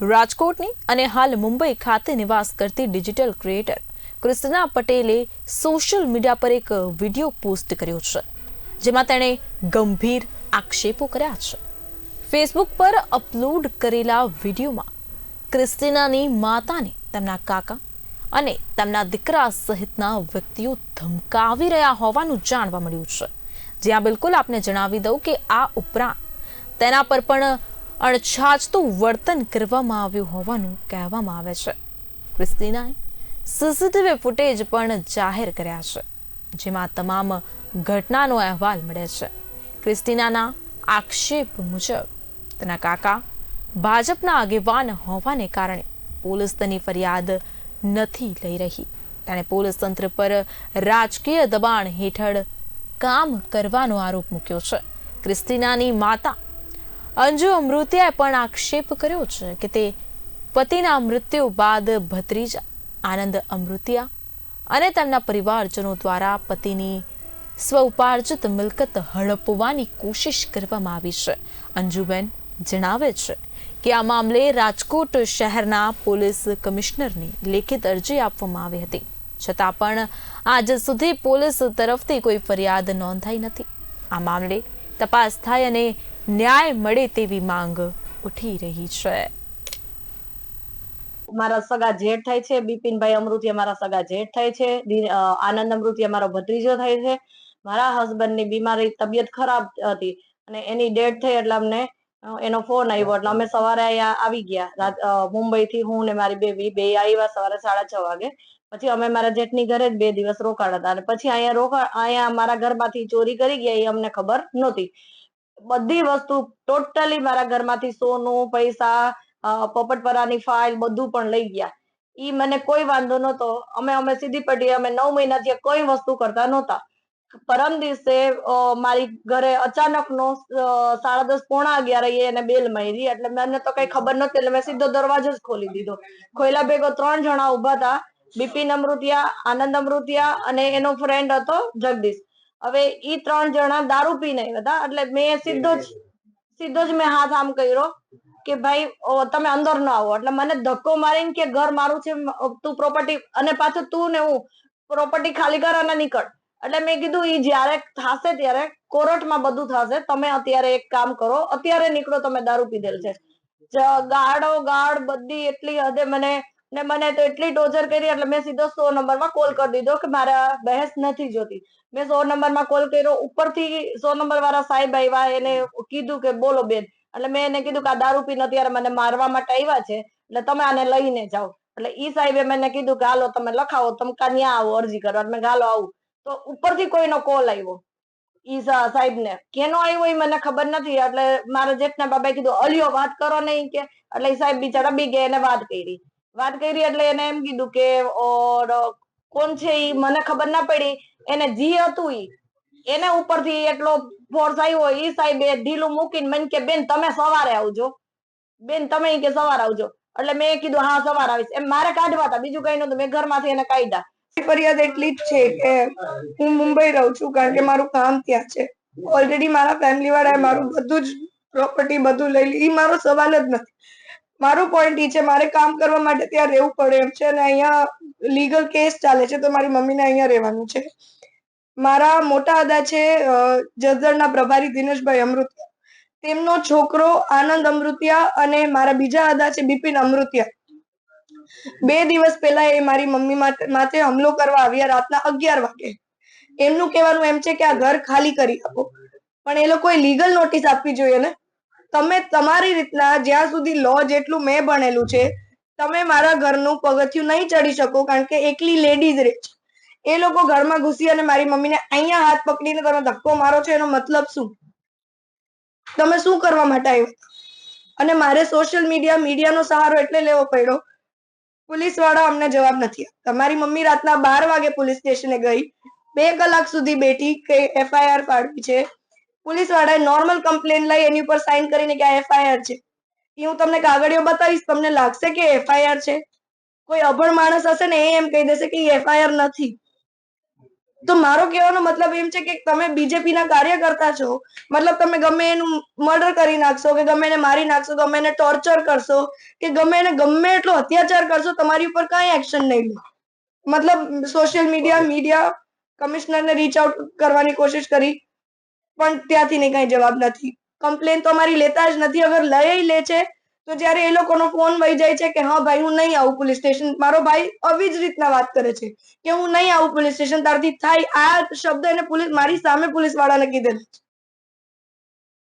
રાજકોટની અને હાલ મુંબઈ ખાતે નિવાસ કરતી ડિજિટલ ક્રિએટર ક્રિસ્tina પટેલે સોશિયલ મીડિયા પર એક વીડિયો પોસ્ટ કર્યો છે, જેમાં તેણે ગંભીર આક્ષેપો કર્યા છે. ફેસબુક પર અપલોડ કરેલા વિડીયોમાં ક્રિસ્ટિનાની માતાને તેમના કાકા અને તેમના દીકરા સહિતના વ્યક્તિઓ ધમકાવી રહ્યા હોવાનું જાણવા મળ્યું છે. જ્યાં બિલકુલ આપને જણાવી દઉં કે આ ઉપરાંત તેના પર પણ અણછાજતું વર્તન કરવામાં આવ્યું હોવાનું કહેવામાં આવે છે. ક્રિસ્ટિનાએ સીસીટીવી ફૂટેજ પણ જાહેર કર્યા છે, જેમાં તમામ ઘટનાનો અહેવાલ મળે છે. ક્રિસ્ટિનાના આક્ષેપ મુજબ, તેના કાકા ભાજપના આગેવાન હોવાને કારણે પોલીસ તેની ફરિયાદ નથી લઈ રહી. તેણે પોલીસ તંત્ર પર રાજકીય દબાણ હેઠળ કામ કરવાનો આરોપ મૂક્યો છે. ક્રિસ્ટિનાની માતા અંજુ અમૃતિયાએ પણ આક્ષેપ કર્યો છે કે તે પતિના મૃત્યુ બાદ ભત્રીજ આનંદ અમૃતિયા અને તેમના પરિવારજનો દ્વારા પતિની સ્વ ઉપાર્જિત મિલકત હડપવાની કોશિશ કરવામાં આવી છે. અંજુબેન જણાવે છે કે આ મામલે રાજકોટ શહેરના પોલીસ કમિશનરને લેખિત અરજી આપવામાં આવી હતી. છતાં પણ આજ સુધી પોલીસ તરફથી કોઈ ફરિયાદ નોંધાઈ નથી. આ મામલે તપાસ થાય અને ન્યાય મળે તેવી માંગ ઉઠી રહી છે. મારા સગા જેઠ થાય છે, બિપિનભાઈ અમૃતિયા મારા સગા જેઠ થાય છે આનંદ અમૃતિયા મારો ભત્રીજો થાય છે. મારા હસબન્ડની બીમારી તબિયત ખરાબ હતી અને એની ડેથ થઈ એટલે અમને એનો ફોન આવ્યો એટલે અમે સવારે અહીંયા આવી ગયા. મુંબઈ થી હું ને મારી બેબી બે આવ્યા સવારે સાડા છ વાગે. પછી અમે મારા જેઠની ઘરે જ બે દિવસ રોકાણ હતા અને પછી અહીંયા રોકાણ અહીંયા મારા ઘરમાંથી ચોરી કરી ગયા એ અમને ખબર નહોતી. બધી વસ્તુ ટોટલી મારા ઘરમાંથી સોનું, પૈસા પોપટપરાની ફાઇલ બધું પણ લઈ ગયા. ઈ મને કોઈ વાંધો નહોતો. અમે અમે સીધી પડી અમે નવ મહિનાથી કોઈ વસ્તુ કરતા નહોતા. પરમ દિવસે મારી ઘરે અચાનક નો સાડા દસ પોણા અગિયાર એને બેલ મારી, એટલે મને તો કઈ ખબર નહોતી, એટલે મેં સીધો દરવાજો જ ખોલી દીધો. ખોયલા ભેગો ત્રણ જણા ઊભા હતા. બિપિન અમૃતિયા આનંદ અમૃતિયા અને એનો ફ્રેન્ડ હતો જગદીશ. હવે ઈ ત્રણ જણા દારૂ પીને હતા એટલે મેં સીધો જ સીધો જ મેં હાથ આમ કર્યો કે ભાઈ તમે અંદર ન આવો. એટલે મને ધક્કો મારીને કે ઘર મારું છે તું પ્રોપર્ટી અને પાછું તું ને હું પ્રોપર્ટી ખાલી કર અને નીકળ. એટલે મેં કીધું ઈ જ્યારે થશે ત્યારે કોર્ટમાં બધું થશે. તમે અત્યારે એક કામ કરો અત્યારે નીકળો તમે દારૂ પીધેલ છે. ગાડો ગાડ બધી એટલી હદે મને ને મને તો એટલી ટોર્ચર કરી એટલે મેં સીધો સો નંબરમાં કોલ કરી દીધો કે મારા બહેસ નથી જોતી. મેં સો નંબરમાં કોલ કર્યો ઉપરથી સો નંબર વાળા સાહેબ આવ્યા એને કીધું કે બોલો બેન. એટલે મેં એને કીધું કે આ દારૂ પીને અત્યારે મને મારવા માટે આવ્યા છે એટલે તમે આને લઈને જાઓ. એટલે ઈ સાહેબે મને કીધું કે હાલો તમે લખાવો તમે ન્યા આવો અરજી એટલે મેં કીધું, આવું. તો ઉપરથી કોઈનો કોલ આવ્યો ઈ સાહેબ ને કેનો આવ્યો એ મને ખબર નથી એટલે મારા જેઠના બાબાએ કીધું અલ્યો વાત કરો નહીં કે. એટલે સાહેબ બિચારા બી ગયા એને વાત કરી. વાત કરી એટલે એને એમ કીધું કે ઓર કોણ છે ઈ? મને ખબર ના પડી. એને જી હતું ઈ. એને ઉપરથી એટલો ફોર્સ આવ્યો ઈ સાહેબે ઢીલું મૂકીને મને કે બેન તમે સવારે આવજો. બેન તમે કે સવારે આવજો. એટલે મેં કીધું હા સવારે આવીશ. એમ મારે કાઢવા હતા. બીજું કઈ નતું મેં ઘરમાંથી એને કાઢ્યા. ફરિયાદ એટલી જ છે કે હું મુંબઈ રહું છું કારણ કે મારું કામ ત્યાં છે. ઓલરેડી મારા ફેમિલી વાળાએ મારું બધું જ પ્રોપર્ટી બધું લઈ લીધી ઈ મારો સવાલ જ નથી. મારો પોઈન્ટ એ છે, મારે કામ કરવા માટે ત્યાં રહેવું પડે એમ છે અને અહીંયા લીગલ કેસ ચાલે છે, તો મારી મમ્મીને અહીંયા રહેવાનું છે. મારા મોટા દાદા છે જસદણના પ્રભારી દિનેશભાઈ અમૃતિયા. તેમનો છોકરો આનંદ અમૃતિયા અને મારા બીજા દાદા છે, બિપિન અમૃતિયા. બે દિવસ પહેલા એ મારી મમ્મી માથે હુમલો કરવા આવ્યા રાતના અગિયાર વાગે. એમનું કહેવાનું એમ છે કે આ ઘર ખાલી કરી આપો. પણ એ લોકોએ લીગલ નોટિસ આપવી જોઈએ ને? તમે તમારી રીતના જ્યાં સુધી લો જેટલું મેં ભણેલું છે, તમે મારા ઘરનું પગથિયું નહીં ચડી શકો કારણ કે એકલી લેડીઝ રહે એ લોકો ઘરમાં ઘૂસી અને મારી મમ્મીને અહીંયા હાથ પકડીને તમે ધક્કો મારો છો, એનો મતલબ શું? તમે શું કરવા માટે આવ્યો? અને મારે સોશિયલ મીડિયા મીડિયાનો સહારો એટલે લેવો પડ્યો. પોલીસવાળા અમને જવાબ નથી તમારી મમ્મી રાતના બાર વાગે પોલીસ સ્ટેશને ગઈ. બે કલાક સુધી બેઠી કે એફઆઈઆર પાડવી છે. પોલીસ વાળાએ નોર્મલ કમ્પ્લેન લઈ એની ઉપર સાઇન કરીને કે આ એફઆઈઆર છે. એ હું તમને કાગળિયો બતાવીશ, તમને લાગશે કે એફઆઈઆર છે. કોઈ અભણ માણસ હશે ને એ એમ કહી દેશે કે એફઆઈઆર નથી. તો મારો કહેવાનો મતલબ એમ છે કે તમે બીજેપી ના કાર્યકર્તા છો. મતલબ તમે ગમે એનું મર્ડર કરી નાખશો, કે ગમે એને મારી નાખશો, ગમે એને ટોર્ચર કરશો, કે ગમે એને ગમે એટલો અત્યાચાર કરશો, તમારી ઉપર કઈ એક્શન નહીં લો. મતલબ સોશિયલ મીડિયા મીડિયા કમિશનરને રીચ આઉટ કરવાની કોશિશ કરી. પણ ત્યાંથી ને કઈ જવાબ નથી. કમ્પ્લેન તો અમારી લેતા જ નથી. અગર લઈ લે છે, તો જ્યારે એ લોકોનો ફોન વહી જાય છે કે, હા ભાઈ, હું નહીં આવું પોલીસ સ્ટેશન મારો ભાઈ આવી જ રીતના વાત કરે છે કે, હું નહીં આવું પોલીસ સ્ટેશન તારથી થાય આ શબ્દ એને પોલીસ મારી સામે પોલીસ વાળાને કીધેલો છે.